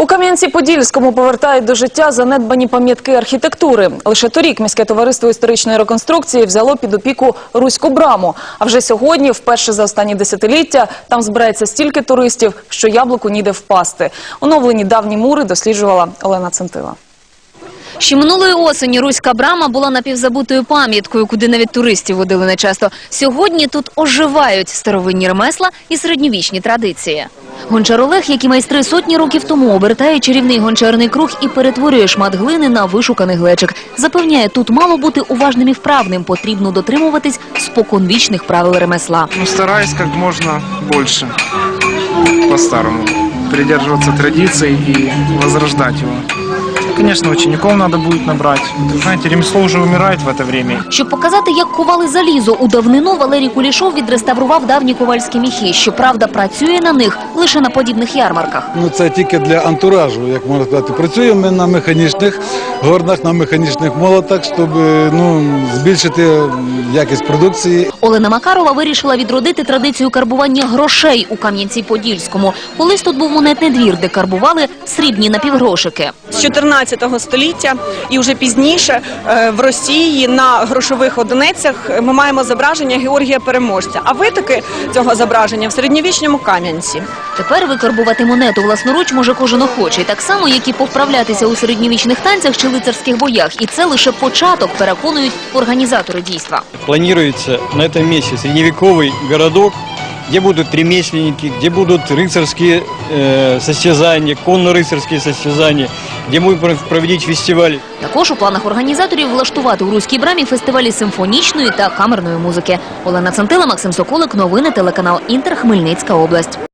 У Кам'янці-Подільському повертають до життя занедбані пам'ятки архітектури. Лише торік міське товариство історичної реконструкції взяло під опіку Руську браму. А вже сьогодні, вперше за останні десятиліття, там збирається стільки туристів, що яблуку ніде впасти. Оновлені давні мури досліджувала Олена Центила. Ще минулої осені Руська брама була напівзабутою пам'яткою, куди навіть туристів водили нечасто. Сьогодні тут оживають старовинні ремесла і середньовічні традиції. Гончар Олег, як і майстри сотні років тому, обертає чарівний гончарний круг і перетворює шмат глини на вишуканий глечик. Запевняє, тут мало бути уважним і вправним, потрібно дотримуватись споконвічних правил ремесла. Ну, стараюсь как можно больше по-старому придерживаться традиций и возрождать его. Конечно, учеников надо будет набрать. Знаете, ремесло уже умирает в это время. Щоб показати, як ковали залізо у давнину, Валерій Кулішов відреставрував давні ковальські міхи. Щоправда, працює на них лише на подібних ярмарках. Ну це тільки для антуражу, як можна сказати. Працюємо ми на механічних горнах, на механічних молотах, щоб ну, збільшити якість продукції. Олена Макарова вирішила відродити традицію карбування грошей у Кам'янці-Подільському. Колись тут був монетний двір, де карбували срібні напівгрошики. з 14 століття і вже пізніше е, в Росії на грошових одиницях ми маємо зображення Георгія Переможця. А витоки цього зображення в середньовічному Кам'янці. Тепер викарбувати монету власноруч може кожен охочий, так само, як і повправлятися у середньовічних танцях чи лицарських боях. І це лише початок, переконують організатори дійства. Планируется на этом месте средневековый городок, где будут ремесленники, где будут рыцарские э, состязания, конно-рыцарские состязания, где мы будем проводить фестивали. Також у планах організаторів влаштувати у Руській брамі фестивалі симфонічної та камерної музики. Олена Центила, Максим Соколик, новини телеканал Інтер, Хмельницька область.